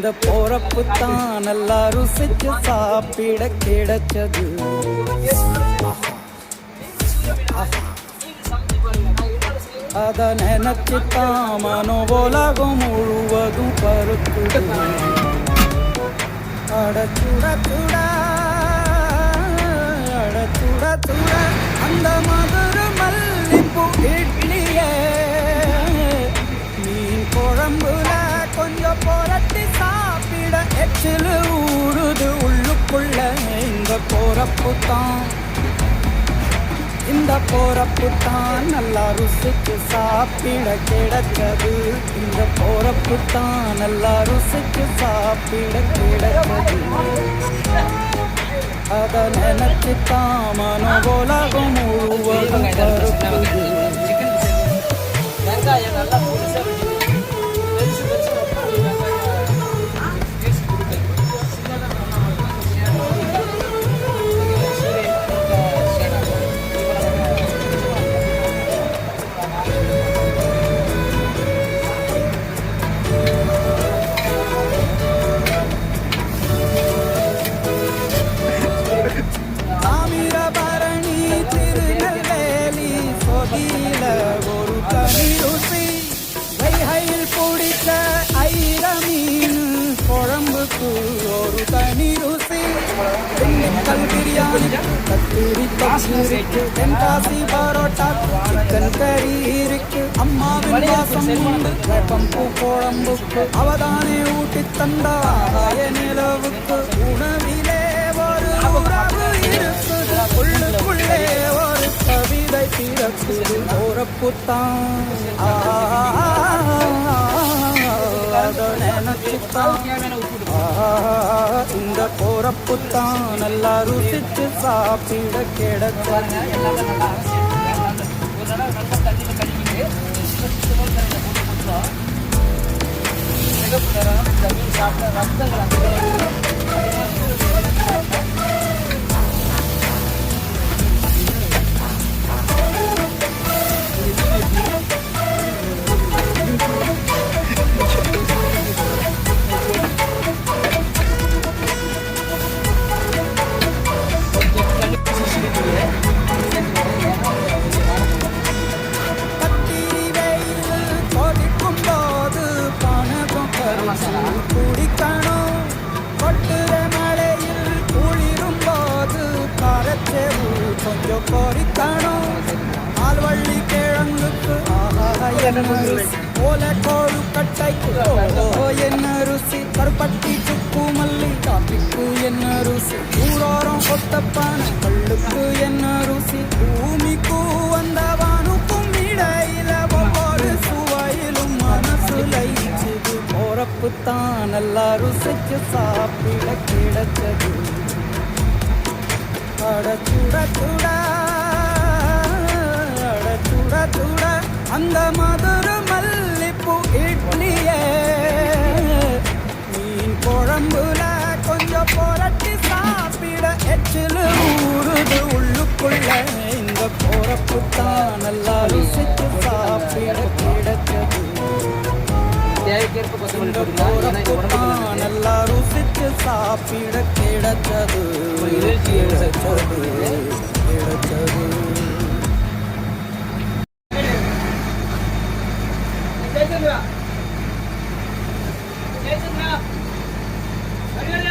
இந்த போறப்பு தான் நல்லா ருசிச்சு சாப்பிட கிடைச்சது. அத நினைச்சு தான் மனோ உலகம் முழுவதும் பருக்குது. அடச்சுட சுட சுட அட சுட சுட அந்த மதுர மல்லிப்பூ போறப்பு தான் இந்த போறப்பு தான் நல்லா ருசிக்கு சாப்பிட கிடைச்சது இந்த போறப்பு தான் நல்லா ருசிக்கு சாப்பிட கிடைச்சது அதை நினைச்சு தான் மனோ உலகம் முழுவதும் கீழ ஒரு தனி ருசி வைகையில் பிடித்த ஐர மீன் குழம்புக்கு ஒரு தனி ருசி திண்டுக்கல் பிரியாணி கத்திரி தொக்கு தென்காசி பரோட்டா சிக்கன் கறி இருக்கு. அம்மாவின் வாசம் உண்டு வேப்பம் குழம்புக்கு. அவதானே ஊட்டி தந்தா ஆய நிலவுக்கு. உணவிலே ஒரு உறவு இருக்குது. உள்ளுக்குள் பிறக்குது போறப்புத்தான் அதை நினைச்சுத்தான் இந்த போறப்புத்தான் நல்லா ருசித்து சாப்பிட கிடைச்சது எல்லாமே நல்லா கொஞ்சம் கொறிக்கணும் கிழங்குக்கு ஆஹா கோழு கட்டைக்கு என்ன ருசி? கருப்பட்டி சுக்கு மல்லி. காப்பிக்கு என்ன ருசி? ஊரோரம் கொத்தப்பான கல்லுக்கு என்ன ருசி? பூமிக்கு வந்தவானுக்கும் இடையில ஒவ்வொரு சுவையிலும் மனசு லயிச்சுது. போறப்பு நல்லா சாப்பிட கிடைச்சது. அட சுட சுட சுட அந்த மதுர மல்லிப்பூ இட்லியே. மீன் குழம்புல கொஞ்சம் புரட்டி சாப்பிட எச்சில் ஊறுது உள்ளுக்குள்ள. இந்த போறப்பு தான் நல்லா ருசிச்சு சாப்பிட கிடைச்சது இந்த போறப்பு தான் நல்லா ருசிச்சு சாப்பிட கிடைச்சது கிடைச்சது கிடைச்சது அடிக்கடி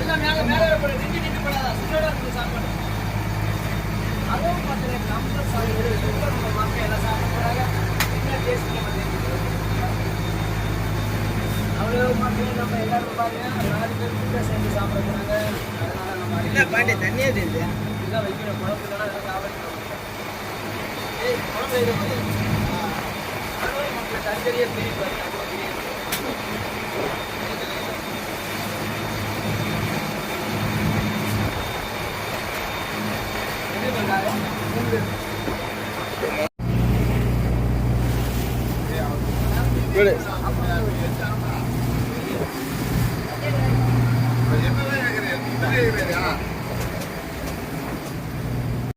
எல்லாம் மேல மேல போடு நின்று நின்று சுண்டோட இருந்து சாப்பாடு. அதுவும் பார்த்தீங்க நம்ம சாப்பிடு சுண்டோட நம்ம மக்கள் எல்லாம் சாப்பிட போறாங்க. என்ன டேஸ்ட் நம்ம அவ்வளோ மக்கள் நம்ம எல்லாரும் பாருங்க நாலு பேர் கூட சேர்ந்து சாப்பிட போறாங்க. அதனால நம்ம என்ன பாண்டி தண்ணியே தெரியுது? இதெல்லாம் வைக்கிற குழம்பு இதெல்லாம் எல்லாம் சாப்பிடணும் ஏய் குழம்பு இது வந்து